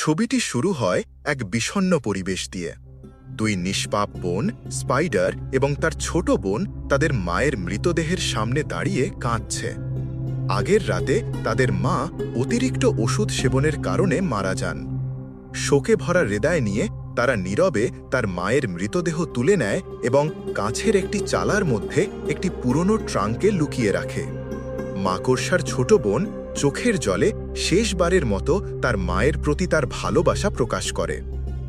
ছবিটি শুরু হয় এক বিষণ্ণ পরিবেশ দিয়ে। দুই নিষ্পাপ বোন, স্পাইডার এবং তার ছোট বোন তাদের মায়ের মৃতদেহের সামনে দাঁড়িয়ে কাঁদছে। আগের রাতে তাদের মা অতিরিক্ত ওষুধ সেবনের কারণে মারা যান। শোকে ভরা হৃদয় নিয়ে তারা নীরবে তার মায়ের মৃতদেহ তুলে নেয় এবং কাছের একটি চালার মধ্যে একটি পুরনো ট্রাঙ্কে লুকিয়ে রাখে। মাকড়সার ছোট বোন চোখের জলে শেষবারের মতো তার মায়ের প্রতি তার ভালোবাসা প্রকাশ করে।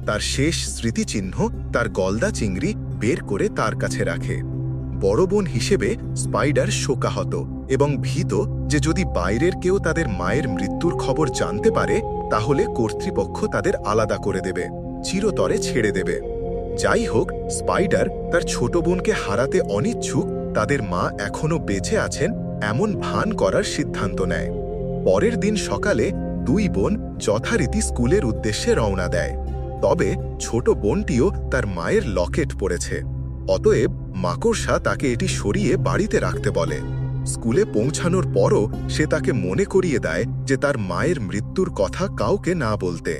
তার শেষ স্মৃতিচিহ্ন, তার গলদা চিংড়ি বের করে তার কাছে রাখে। বড় বোন হিসেবে স্পাইডার শোকাহত এবং ভীত যে যদি বাইরের কেউ তাদের মায়ের মৃত্যুর খবর জানতে পারে, তাহলে কর্তৃপক্ষ তাদের আলাদা করে দেবে, চিরতরে ছেড়ে দেবে। যাই হোক, স্পাইডার তার ছোট বোনকে হারাতে অনিচ্ছুক, তাদের মা এখনও বেঁচে আছেন, এমন ভান করার সিদ্ধান্ত নেয়। পরের দিন সকালে দুই বোন যথারীতি স্কুলের উদ্দেশ্যে রওনা দেয়। তবে ছোট বোনটিও তার মায়ের লকেট পড়েছে। অতএব মাকড়সা তাকে এটি সরিয়ে বাড়িতে রাখতে বলে। স্কুলে পৌঁছানোর পরও সে তাকে মনে করিয়ে দেয় যে তার মায়ের মৃত্যুর কথা কাউকে না বলতে।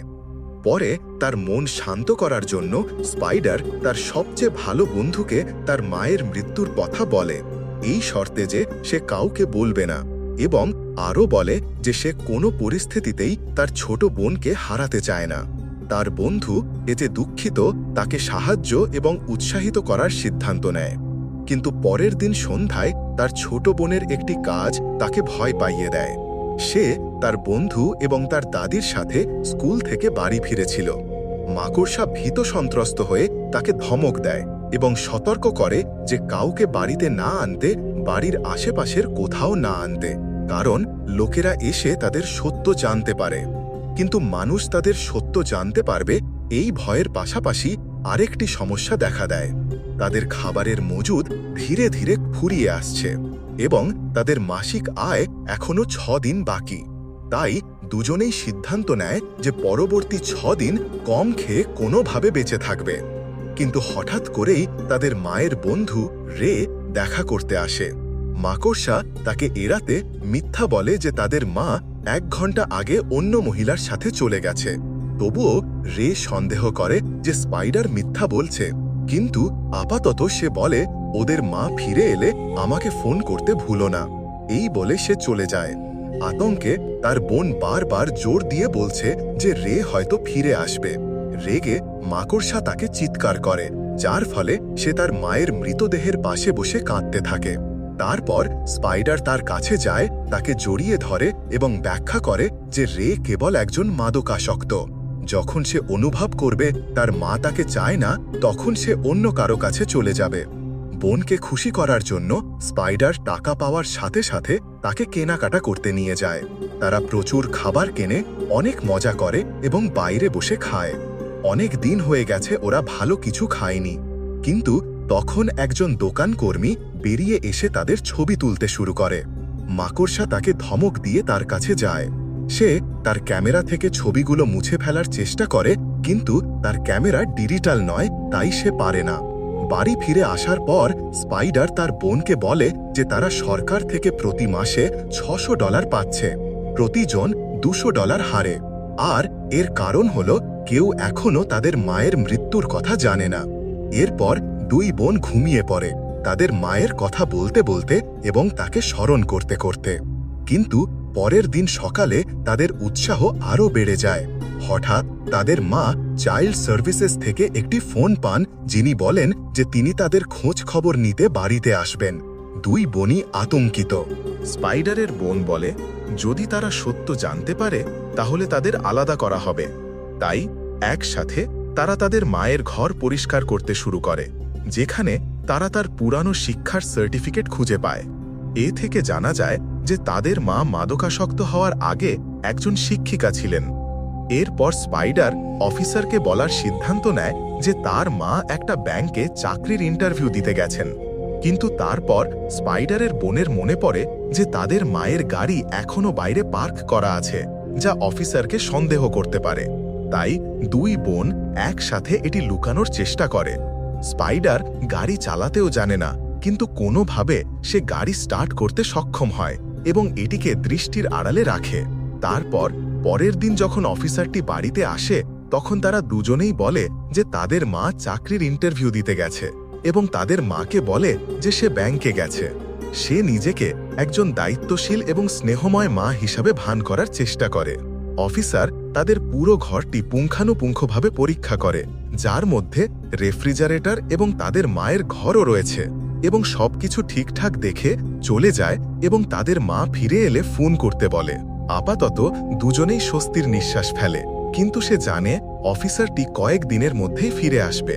পরে তার মন শান্ত করার জন্য স্পাইডার তার সবচেয়ে ভালো বন্ধুকে তার মায়ের মৃত্যুর কথা বলে। এই শর্তে যে সে কাউকে বলবে না। এবং আরও বলে যে সে কোনো পরিস্থিতিতেই তার ছোট বোনকে হারাতে চায় না। তার বন্ধু এতে দুঃখিত, তাকে সাহায্য এবং উৎসাহিত করার সিদ্ধান্ত নেয়। কিন্তু পরের দিন সন্ধ্যায় তার ছোট বোনের একটি কাজ তাকে ভয় পাইয়ে দেয়। সে তার বন্ধু এবং তার দাদির সাথে স্কুল থেকে বাড়ি ফিরেছিল। মাকড়সা ভীত সন্ত্রস্ত হয়ে তাকে ধমক দেয় এবং সতর্ক করে যে কাউকে বাড়িতে না আনতে, বাড়ির আশেপাশের কোথাও না আনতে। কারণ লোকেরা এসে তাদের সত্য জানতে পারে। কিন্তু মানুষ তাদের সত্য জানতে পারবে এই ভয়ের পাশাপাশি আরেকটি সমস্যা দেখা দেয়। তাদের খাবারের মজুদ ধীরে ধীরে ফুরিয়ে আসছে এবং তাদের মাসিক আয় এখনও ছ দিন বাকি। তাই দুজনেই সিদ্ধান্ত নেয় যে পরবর্তী ছ দিন কম খেয়ে কোনোভাবে বেঁচে থাকবে। কিন্তু হঠাৎ করেই তাদের মায়ের বন্ধু রে দেখা করতে আসে। মাকড়সা তাকে এড়াতে মিথ্যা বলে যে তাদের মা এক ঘণ্টা আগে অন্য মহিলার সাথে চলে গেছে। তবুও রে সন্দেহ করে যে স্পাইডার মিথ্যা বলছে। কিন্তু আপাতত সে বলে, ওদের মা ফিরে এলে আমাকে ফোন করতে ভুলো না। এই বলে সে চলে যায়। আতঙ্কে তার বোন বারবার জোর দিয়ে বলছে যে রে হয়তো ফিরে আসবে। রেগে মাকড়সা তাকে চিৎকার করে, যার ফলে সে তার মায়ের মৃতদেহের পাশে বসে কাঁদতে থাকে। তারপর স্পাইডার তার কাছে যায়, তাকে জড়িয়ে ধরে এবং ব্যাখ্যা করে যে রে কেবল একজন মাদকাসক্ত। যখন সে অনুভব করবে তার মা তাকে চায় না, তখন সে অন্য কারও কাছে চলে যাবে। বোনকে খুশি করার জন্য স্পাইডার টাকা পাওয়ার সাথে সাথে তাকে কেনাকাটা করতে নিয়ে যায়। তারা প্রচুর খাবার কেনে, অনেক মজা করে এবং বাইরে বসে খায়। অনেক দিন হয়ে গেছে ওরা ভালো কিছু খায়নি। কিন্তু তখন একজন দোকান কর্মী বেরিয়ে এসে তাদের ছবি তুলতে শুরু করে। মাকড়সা তাকে ধমক দিয়ে তার কাছে যায়। সে তার ক্যামেরা থেকে ছবিগুলো মুছে ফেলার চেষ্টা করে, কিন্তু তার ক্যামেরা ডিজিটাল নয়, তাই সে পারে না। বাড়ি ফিরে আসার পর স্পাইডার তার বোনকে বলে যে তারা সরকার থেকে প্রতি মাসে ছশো ডলার পাচ্ছে, প্রতিজন দুশো ডলার হারে। আর এর কারণ হল কেউ এখনও তাদের মায়ের মৃত্যুর কথা জানে না। এরপর দুই বোন ঘুমিয়ে পড়ে, তাদের মায়ের কথা বলতে বলতে এবং তাকে স্মরণ করতে করতে। কিন্তু পরের দিন সকালে তাদের উৎসাহ আরও বেড়ে যায়। হঠাৎ তাদের মা চাইল্ড সার্ভিসেস থেকে একটি ফোন পান, যিনি বলেন যে তিনি তাদের খোঁজ খবর নিতে বাড়িতে আসবেন। দুই বোনই আতঙ্কিত। স্পাইডারের বোন বলে, যদি তারা সত্য জানতে পারে, তাহলে তাদের আলাদা করা হবে। তাই একসাথে তারা তাদের মায়ের ঘর পরিষ্কার করতে শুরু করে। যেখানে তারা তার পুরানো শিক্ষার সার্টিফিকেট খুঁজে পায়। এ থেকে জানা যায় যে তাদের মা মাদকাসক্ত হওয়ার আগে একজন শিক্ষিকা ছিলেন। এরপর স্পাইডার অফিসারকে বলার সিদ্ধান্ত নেয় যে তার মা একটা ব্যাংকে চাকরির ইন্টারভিউ দিতে গেছেন। কিন্তু তারপর স্পাইডারের বোনের মনে পড়ে যে তাদের মায়ের গাড়ি এখনও বাইরে পার্ক করা আছে, যা অফিসারকে সন্দেহ করতে পারে। তাই দুই বোন একসাথে এটি লুকানোর চেষ্টা করে। স্পাইডার গাড়ি চালাতেও জানে না, কিন্তু কোনোভাবে সে গাড়ি স্টার্ট করতে সক্ষম হয় এবং এটিকে দৃষ্টির আড়ালে রাখে। তারপর পরের দিন যখন অফিসারটি বাড়িতে আসে, তখন তারা দুজনেই বলে যে তাদের মা চাকরির ইন্টারভিউ দিতে গেছে এবং তাদের মাকে বলে যে সে ব্যাংকে গেছে। সে নিজেকে একজন দায়িত্বশীল এবং স্নেহময় মা হিসাবে ভান করার চেষ্টা করে। অফিসার তাদের পুরো ঘরটি পুঙ্খানুপুঙ্খভাবে পরীক্ষা করে, যার মধ্যে রেফ্রিজারেটর এবং তাদের মায়ের ঘরও রয়েছে এবং সবকিছু ঠিকঠাক দেখে চলে যায় এবং তাদের মা ফিরে এলে ফোন করতে বলে। আপাতত দুজনেই স্বস্তির নিঃশ্বাস ফেলে, কিন্তু সে জানে অফিসারটি কয়েক দিনের মধ্যেই ফিরে আসবে।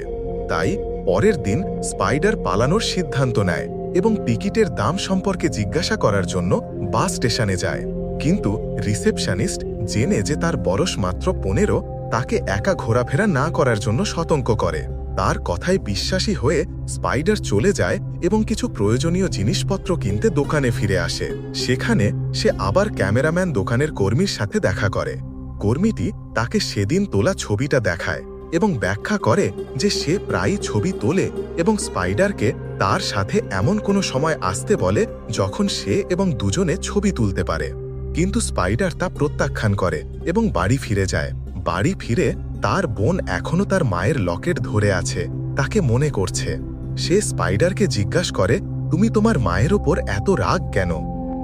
তাই পরের দিন স্পাইডার পালানোর সিদ্ধান্ত নেয় এবং টিকিটের দাম সম্পর্কে জিজ্ঞাসা করার জন্য বাস স্টেশনে যায়। কিন্তু রিসেপশনিস্ট জেনে যে তার বয়স মাত্র পনেরো, তাকে একা ঘোরাফেরা না করার জন্য সতর্ক করে। তার কথায় বিশ্বাসী হয়ে স্পাইডার চলে যায় এবং কিছু প্রয়োজনীয় জিনিসপত্র কিনতে দোকানে ফিরে আসে। সেখানে সে আবার ক্যামেরাম্যান দোকানের কর্মীর সাথে দেখা করে। কর্মীটি তাকে সেদিন তোলা ছবিটা দেখায় এবং ব্যাখ্যা করে যে সে প্রায়ই ছবি তোলে এবং স্পাইডারকে তার সাথে এমন কোনো সময় আসতে বলে যখন সে এবং দুজনে ছবি তুলতে পারে। কিন্তু স্পাইডার তা প্রত্যাখ্যান করে এবং বাড়ি ফিরে যায়। বাড়ি ফিরে তার বোন এখনও তার মায়ের লকেট ধরে আছে, তাকে মনে করছে। সে স্পাইডারকে জিজ্ঞাসা করে, তুমি তোমার মায়ের ওপর এত রাগ কেন?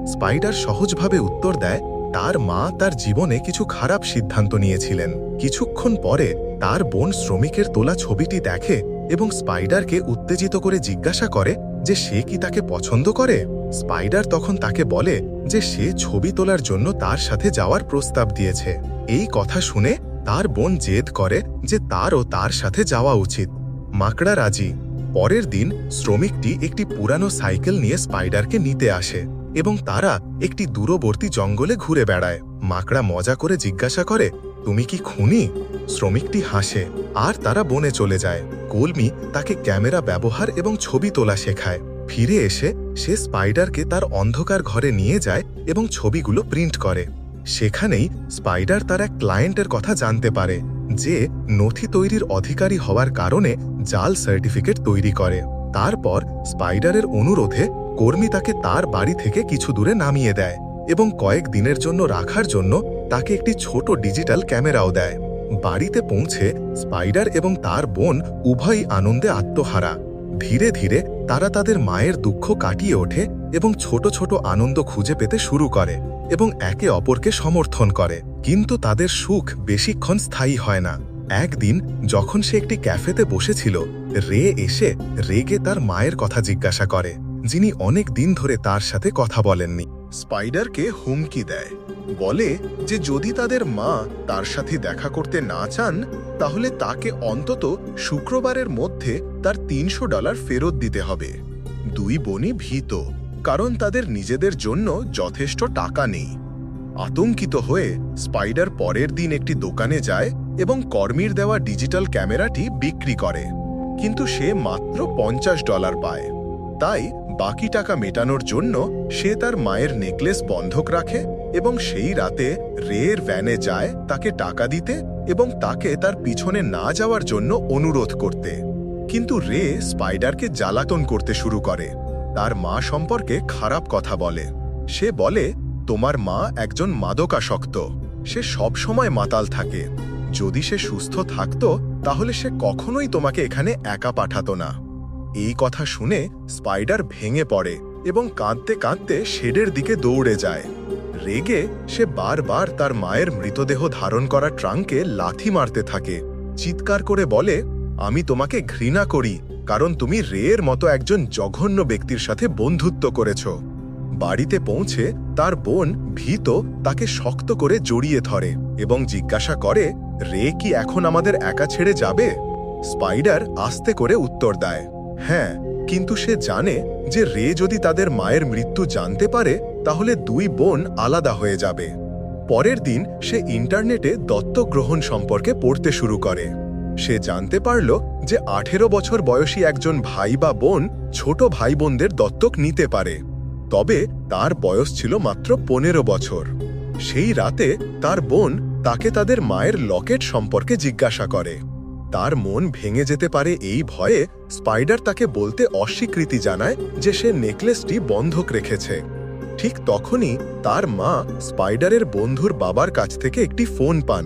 স্পাইডার সহজভাবে উত্তর দেয়, তার মা তার জীবনে কিছু খারাপ সিদ্ধান্ত নিয়েছিলেন। কিছুক্ষণ পরে তার বোন শ্রমিকের তোলা ছবিটি দেখে এবং স্পাইডারকে উত্তেজিত করে জিজ্ঞাসা করে যে সে কি তাকে পছন্দ করে? স্পাইডার তখন তাকে বলে যে সে ছবি তোলার জন্য তার সাথে যাওয়ার প্রস্তাব দিয়েছে। এই কথা শুনে তার বোন জেদ করে যে তারও তার সাথে যাওয়া উচিত। মাকড়া রাজি। পরের দিন শ্রমিকটি একটি পুরানো সাইকেল নিয়ে স্পাইডারকে নিতে আসে এবং তারা একটি দূরবর্তী জঙ্গলে ঘুরে বেড়ায়। মাকড়া মজা করে জিজ্ঞাসা করে, তুমি কি খুনি? শ্রমিকটি হাসে। আর তারা বনে চলে যায়। কলমি তাকে ক্যামেরা ব্যবহার এবং ছবি তোলা শেখায়। ফিরে এসে সে স্পাইডারকে তার অন্ধকার ঘরে নিয়ে যায় এবং ছবিগুলো প্রিন্ট করে। সেখানেই স্পাইডার তার এক ক্লায়েন্টের কথা জানতে পারে, যে নথি তৈরির অধিকারী হওয়ার কারণে জাল সার্টিফিকেট তৈরি করে। তারপর স্পাইডারের অনুরোধে কর্মী তাকে তার বাড়ি থেকে কিছু দূরে নামিয়ে দেয় এবং কয়েক দিনের জন্য রাখার জন্য তাকে একটি ছোট ডিজিটাল ক্যামেরাও দেয়। বাড়িতে পৌঁছে স্পাইডার এবং তার বোন উভয়ই আনন্দে আত্মহারা। ধীরে ধীরে তারা তাদের মায়ের দুঃখ কাটিয়ে ওঠে এবং ছোট ছোট আনন্দ খুঁজে পেতে শুরু করে এবং একে অপরকে সমর্থন করে। কিন্তু তাদের সুখ বেশিক্ষণ স্থায়ী হয় না। একদিন যখন সে একটি ক্যাফেতে বসেছিল, রে এসে রেগে তার মায়ের কথা জিজ্ঞাসা করে, যিনি অনেক দিন ধরে তার সাথে কথা বলেননি। স্পাইডারকে হুমকি দেয়। বলে যে যদি তাদের মা তার সাথে দেখা করতে না চান, তাহলে তাকে অন্তত শুক্রবারের মধ্যে তার তিনশো ডলার ফেরত দিতে হবে। দুই বোনই ভীত, কারণ তাদের নিজেদের জন্য যথেষ্ট টাকা নেই। আতঙ্কিত হয়ে স্পাইডার পরের দিন একটি দোকানে যায় এবং কর্মীর দেওয়া ডিজিটাল ক্যামেরাটি বিক্রি করে। কিন্তু সে মাত্র পঞ্চাশ ডলার পায়। তাই বাকি টাকা মেটানোর জন্য সে তার মায়ের নেকলেস বন্ধক রাখে এবং সেই রাতে রের ভ্যানে যায় তাকে টাকা দিতে এবং তাকে তার পিছনে না যাওয়ার জন্য অনুরোধ করতে। কিন্তু রে স্পাইডারকে জ্বালাতন করতে শুরু করে। তার মা সম্পর্কে খারাপ কথা বলে। সে বলে, তোমার মা একজন মাদকাসক্ত। সে সব সময় মাতাল থাকে। যদি সে সুস্থ থাকত, তাহলে সে কখনোই তোমাকে এখানে একা পাঠাত না। এই কথা শুনে স্পাইডার ভেঙে পড়ে এবং কাঁদতে কাঁদতে শেডের দিকে দৌড়ে যায়। রেগে সে বারবার তার মায়ের মৃতদেহ ধারণ করা ট্রাঙ্কে লাথি মারতে থাকে। চিৎকার করে বলে, আমি তোমাকে ঘৃণা করি, কারণ তুমি রেয়ের মতো একজন জঘন্য ব্যক্তির সাথে বন্ধুত্ব করেছ। বাড়িতে পৌঁছে তার বোন ভীত তাকে শক্ত করে জড়িয়ে ধরে এবং জিজ্ঞাসা করে, রে, কি এখন আমাদের একা ছেড়ে যাবে? স্পাইডার আস্তে করে উত্তর দেয় হ্যাঁ কিন্তু সে জানে যে রে যদি তাদের মায়ের মৃত্যু জানতে পারে, তাহলে দুই বোন আলাদা হয়ে যাবে। পরের দিন সে ইন্টারনেটে দত্তক গ্রহণ সম্পর্কে পড়তে শুরু করে। সে জানতে পারল যে আঠেরো বছর বয়সী একজন ভাই বা বোন ছোট ভাই বোনদের দত্তক নিতে পারে। তবে তার বয়স ছিল মাত্র পনেরো বছর। সেই রাতে তার বোন তাকে তাদের মায়ের লকেট সম্পর্কে জিজ্ঞাসা করে। তার মন ভেঙে যেতে পারে এই ভয়ে স্পাইডার তাকে বলতে অস্বীকৃতি জানায় যে সে নেকলেসটি বন্ধক রেখেছে। ঠিক তখনই তার মা স্পাইডারের বন্ধুর বাবার কাছ থেকে একটি ফোন পান,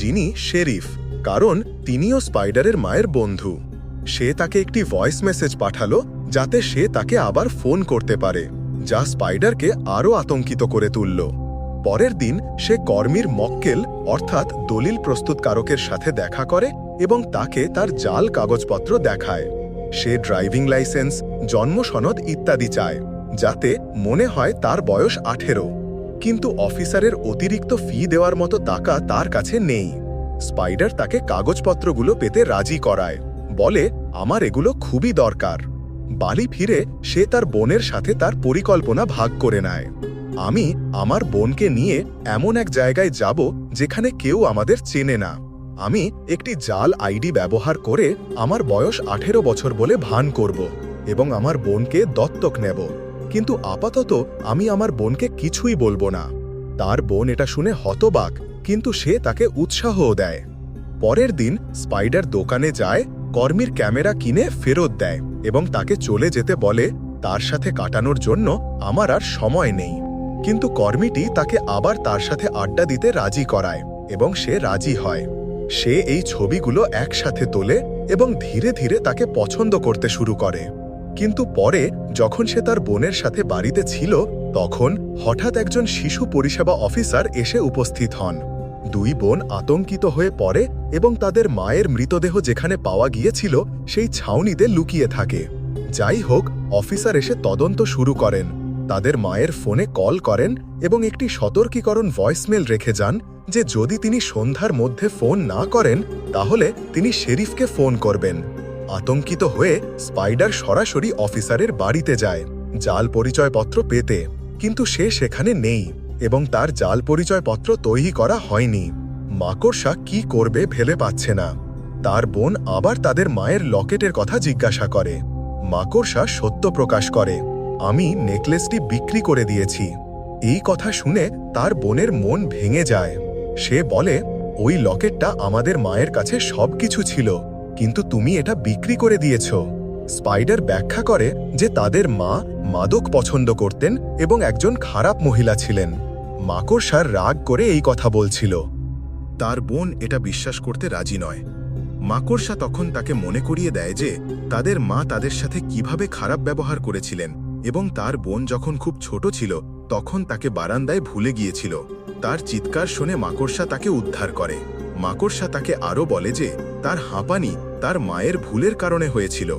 যিনি শেরিফ, কারণ তিনিও স্পাইডারের মায়ের বন্ধু। সে তাকে একটি ভয়েস মেসেজ পাঠালো, যাতে সে তাকে আবার ফোন করতে পারে, যা স্পাইডারকে আরও আতঙ্কিত করে তুলল। পরের দিন সে কর্মীর মক্কেল, অর্থাৎ দলিল প্রস্তুতকারকের সাথে দেখা করে এবং তাকে তার জাল কাগজপত্র দেখায়। সে ড্রাইভিং লাইসেন্স, জন্ম সনদ ইত্যাদি চায়, যাতে মনে হয় তার বয়স আঠেরো। কিন্তু অফিসারের অতিরিক্ত ফি দেওয়ার মতো টাকা তার কাছে নেই। স্পাইডার তাকে কাগজপত্রগুলো পেতে রাজি করায়, বলে, আমার এগুলো খুবই দরকার। বালি ফিরে সে তার বোনের সাথে তার পরিকল্পনা ভাগ করে নেয়। আমি আমার বোনকে নিয়ে এমন এক জায়গায় যাব যেখানে কেউ আমাদের চেনে না। আমি একটি জাল আইডি ব্যবহার করে আমার বয়স আঠেরো বছর বলে ভান করব এবং আমার বোনকে দত্তক নেব। কিন্তু আপাতত আমি আমার বোনকে কিছুই বলব না। তার বোন এটা শুনে হতবাক, কিন্তু সে তাকে উৎসাহও দেয়। পরের দিন স্পাইডার দোকানে যায়, কর্মীর ক্যামেরা কিনে ফেরত দেয় এবং তাকে চলে যেতে বলে, তার সাথে কাটানোর জন্য আমার আর সময় নেই। কিন্তু কর্মীটি তাকে আবার তার সাথে আড্ডা দিতে রাজি করায় এবং সে রাজি হয়। সে এই ছবিগুলো একসাথে তোলে এবং ধীরে ধীরে তাকে পছন্দ করতে শুরু করে। কিন্তু পরে যখন সে তার বোনের সাথে বাড়িতে ছিল, তখন হঠাৎ একজন শিশু পরিষেবা অফিসার এসে উপস্থিত হন। দুই বোন আতঙ্কিত হয়ে পড়ে এবং তাদের মায়ের মৃতদেহ যেখানে পাওয়া গিয়েছিল, সেই ছাউনিতে লুকিয়ে থাকে। যাই হোক, অফিসার এসে তদন্ত শুরু করেন। তাদের মায়ের ফোনে কল করেন এবং একটি সতর্কীকরণ ভয়েসমেল রেখে যান যে যদি তিনি সন্ধ্যার মধ্যে ফোন না করেন, তাহলে তিনি শেরিফকে ফোন করবেন। আতঙ্কিত হয়ে স্পাইডার সরাসরি অফিসারের বাড়িতে যায়, জাল পরিচয়পত্র পেতে। কিন্তু সে সেখানে নেই এবং তার জাল পরিচয়পত্র তৈরি করা হয়নি। মাকড়সা কি করবে ভেবে পাচ্ছে না। তার বোন আবার তাদের মায়ের লকেটের কথা জিজ্ঞাসা করে। মাকড়সা সত্য প্রকাশ করে, আমি নেকলেসটি বিক্রি করে দিয়েছি। এই কথা শুনে তার বোনের মন ভেঙে যায়। সে বলে, ওই লকেটটা আমাদের মায়ের কাছে সবকিছু ছিল, কিন্তু তুমি এটা বিক্রি করে দিয়েছ। স্পাইডার ব্যাখ্যা করে যে তাদের মা মাদক পছন্দ করতেন এবং একজন খারাপ মহিলা ছিলেন। মাকড়সার রাগ করে এই কথা বলছিল। তার বোন এটা বিশ্বাস করতে রাজি নয়। মাকড়সা তখন তাকে মনে করিয়ে দেয় যে তাদের মা তাদের সাথে কীভাবে খারাপ ব্যবহার করেছিলেন এবং তার বোন যখন খুব ছোট ছিল তখন তাকে বারান্দায় ভুলে গিয়েছিল। তার চিৎকার শুনে মাকড়সা তাকে উদ্ধার করে। মাকড়সা তাকে আরও বলে যে, তার হাঁপানি তার মায়ের ভুলের কারণে হয়েছিল।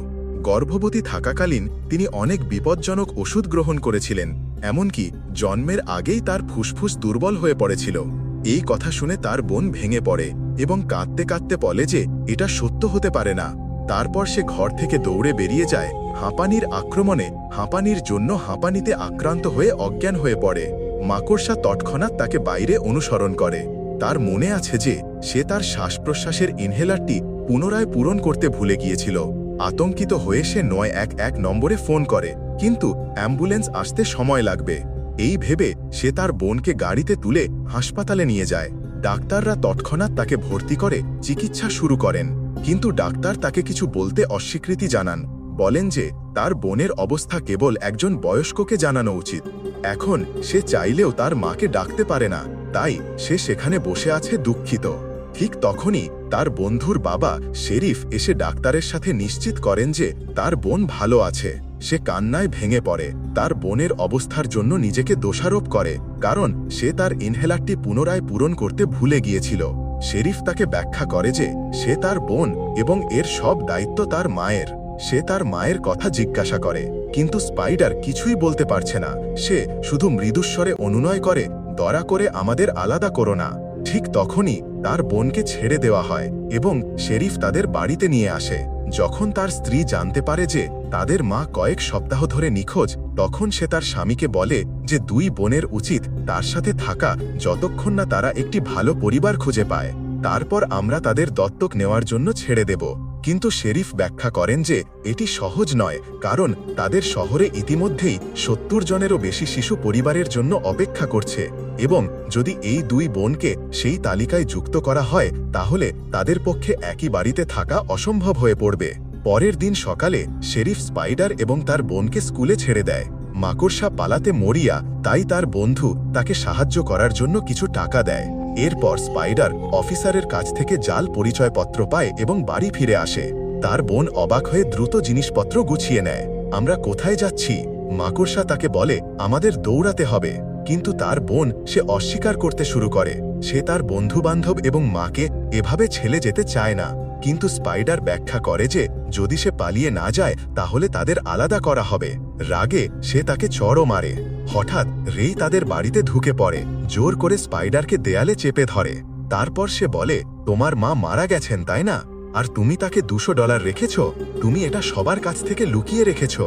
গর্ভবতী থাকাকালীন তিনি অনেক বিপজ্জনক ওষুধ গ্রহণ করেছিলেন, এমনকি জন্মের আগেই তার ফুসফুস দুর্বল হয়ে পড়েছিল। এই কথা শুনে তার বোন ভেঙে পড়ে এবং কাঁদতে কাঁদতে বলে যে, এটা সত্য হতে পারে না। তারপর সে ঘর থেকে দৌড়ে বেরিয়ে যায়। হাঁপানির আক্রমণে হাঁপানির জন্য হাঁপানিতে আক্রান্ত হয়ে অজ্ঞান হয়ে পড়ে। মাকড়সা তৎক্ষণাৎ তাকে বাইরে অনুসরণ করে। তার মনে আছে যে, সে তার শ্বাস প্রশ্বাসের ইনহেলারটি পুনরায় পূরণ করতে ভুলে গিয়েছিল। আতঙ্কিত হয়ে সে নয় এক এক নম্বরে ফোন করে। কিন্তু অ্যাম্বুলেন্স আসতে সময় লাগবে। এই ভেবে সে তার বোনকে গাড়িতে তুলে হাসপাতালে নিয়ে যায়। ডাক্তাররা তৎক্ষণাৎ তাকে ভর্তি করে চিকিৎসা শুরু করেন। কিন্তু ডাক্তার তাকে কিছু বলতে অস্বীকৃতি জানান। বলেন যে, তার বোনের অবস্থা কেবল একজন বয়স্ককে জানানো উচিত। এখন সে চাইলেও তার মাকে ডাকতে পারে না, তাই সে সেখানে বসে আছে দুঃখিত। ঠিক তখনই তার বন্ধুর বাবা শেরিফ এসে ডাক্তারের সাথে নিশ্চিত করেন যে, তার বোন ভালো আছে। সে কান্নায় ভেঙে পড়ে। তার বোনের অবস্থার জন্য নিজেকে দোষারোপ করে, কারণ সে তার ইনহেলারটি পুনরায় পূরণ করতে ভুলে গিয়েছিল। শেরিফ তাকে ব্যাখ্যা করে যে সে তার বোন এবং এর সব দায়িত্ব তার মায়ের। সে তার মায়ের কথা জিজ্ঞাসা করে, কিন্তু স্পাইডার কিছুই বলতে পারছে না। সে শুধু মৃদুস্বরে অনুনয় করে, দয়া করে আমাদের আলাদা করো না। ঠিক তখনই তার বোনকে ছেড়ে দেওয়া হয় এবং শেরিফ তাদের বাড়িতে নিয়ে আসে। যখন তার স্ত্রী জানতে পারে যে তাদের মা কয়েক সপ্তাহ ধরে নিখোঁজ, তখন সে তার স্বামীকে বলে যে দুই বোনের উচিত তার সাথে থাকা যতক্ষণ না তারা একটি ভালো পরিবার খুঁজে পায়। তারপর আমরা তাদের দত্তক নেওয়ার জন্য ছেড়ে দেব। কিন্তু শেরিফ ব্যাখ্যা করেন যে এটি সহজ নয়, কারণ তাদের শহরে ইতিমধ্যেই সত্তর জনেরও বেশি শিশু পরিবারের জন্য অপেক্ষা করছে এবং যদি এই দুই বোনকে সেই তালিকায় যুক্ত করা হয়, তাহলে তাদের পক্ষে একই বাড়িতে থাকা অসম্ভব হয়ে পড়বে। পরের দিন সকালে শেরিফ স্পাইডার এবং তার বোনকে স্কুলে ছেড়ে দেয়। মাকড়সা পালাতে মরিয়া তাই তার বন্ধু তাকে সাহায্য করার জন্য কিছু টাকা দেয়। এরপর স্পাইডার অফিসারের কাছ থেকে জাল পরিচয়পত্র পায় এবং বাড়ি ফিরে আসে। তার বোন অবাক হয়ে দ্রুত জিনিসপত্র গুছিয়ে নেয়। আমরা কোথায় যাচ্ছি? মাকড়সা তাকে বলে, আমাদের দৌড়াতে হবে। কিন্তু তার বোন সে অস্বীকার করতে শুরু করে। সে তার বন্ধুবান্ধব এবং মাকে এভাবে ছেলে যেতে চায় না। কিন্তু স্পাইডার ব্যাখ্যা করে যে যদি সে পালিয়ে না যায়, তাহলে তাদের আলাদা করা হবে। রাগে সে তাকে চড়ও মারে। হঠাৎ রেই তাদের বাড়িতে ঢুকে পড়ে, জোর করে স্পাইডারকে দেয়ালে চেপে ধরে। তারপর সে বলে, তোমার মা মারা গেছেন, তাই না? আর তুমি তাকে দুশো ডলার রেখেছ? তুমি এটা সবার কাছ থেকে লুকিয়ে রেখেছ।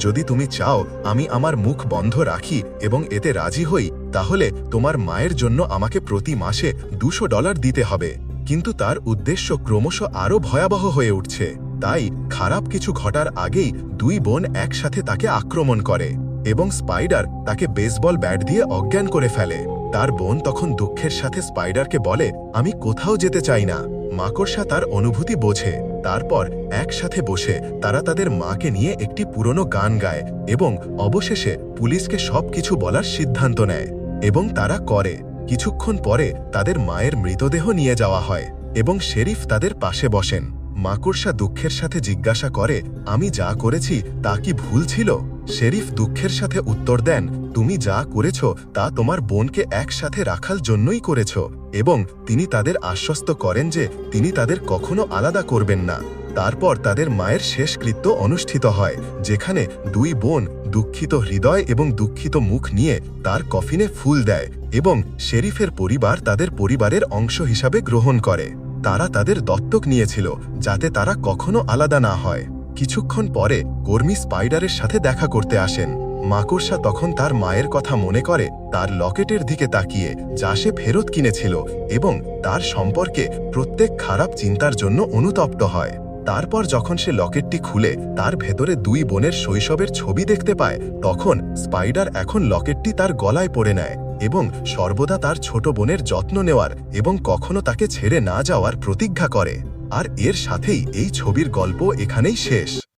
যদি তুমি চাও, আমি আমার মুখ বন্ধ রাখি এবং এতে রাজি হই, তাহলে তোমার মায়ের জন্য আমাকে প্রতি মাসে দুশো ডলার দিতে হবে। কিন্তু তার উদ্দেশ্য ক্রমশ আরও ভয়াবহ হয়ে উঠছে। তাই খারাপ কিছু ঘটার আগেই দুই বোন একসাথে তাকে আক্রমণ করে এবং স্পাইডার তাকে বেসবল ব্যাট দিয়ে অজ্ঞান করে ফেলে। তার বোন তখন দুঃখের সাথে স্পাইডারকে বলে, আমি কোথাও যেতে চাই না। মাকড়সা তার অনুভূতি বোঝে। তারপর একসাথে বসে তারা তাদের মাকে নিয়ে একটি পুরনো গান গায় এবং অবশেষে পুলিশকে সবকিছু বলার সিদ্ধান্ত নেয় এবং তারা করে। কিছুক্ষণ পরে তাদের মায়ের মৃতদেহ নিয়ে যাওয়া হয় এবং শেরিফ তাদের পাশে বসেন। মাকড়সা দুঃখের সাথে জিজ্ঞাসা করে, আমি যা করেছি তা কি ভুল ছিল? শেরিফ দুঃখের সাথে উত্তর দেন, তুমি যা করেছ তা তোমার বোনকে একসাথে রাখার জন্যই করেছ এবং তিনি তাদের আশ্বস্ত করেন যে তিনি তাদের কখনো আলাদা করবেন না। তারপর তাদের মায়ের শেষকৃত্য অনুষ্ঠিত হয়, যেখানে দুই বোন দুঃখিত হৃদয় এবং দুঃখিত মুখ নিয়ে তার কফিনে ফুল দেয় এবং শেরিফের পরিবার তাদের পরিবারের অংশ হিসাবে গ্রহণ করে। তারা তাদের দত্তক নিয়েছিল, যাতে তারা কখনো আলাদা না হয়। কিছুক্ষণ পরে কর্মী স্পাইডারের সাথে দেখা করতে আসেন। মাকড়সা তখন তার মায়ের কথা মনে করে, তার লকেটের দিকে তাকিয়ে, যা সে ফেরত কিনেছিল এবং তার সম্পর্কে প্রত্যেক খারাপ চিন্তার জন্য অনুতপ্ত হয়। তারপর যখন সে লকেটটি খুলে, তার ভেতরে দুই বোনের শৈশবের ছবি দেখতে পায়, তখন স্পাইডার এখন লকেটটি তার গলায় পড়ে নেয়। এবং সর্বদা তার ছোট বোনের যত্ন নেওয়ার এবং কখনো তাকে ছেড়ে না যাওয়ার প্রতিজ্ঞা করে। আর এর সাথেই এই ছবির গল্প এখানেই শেষ।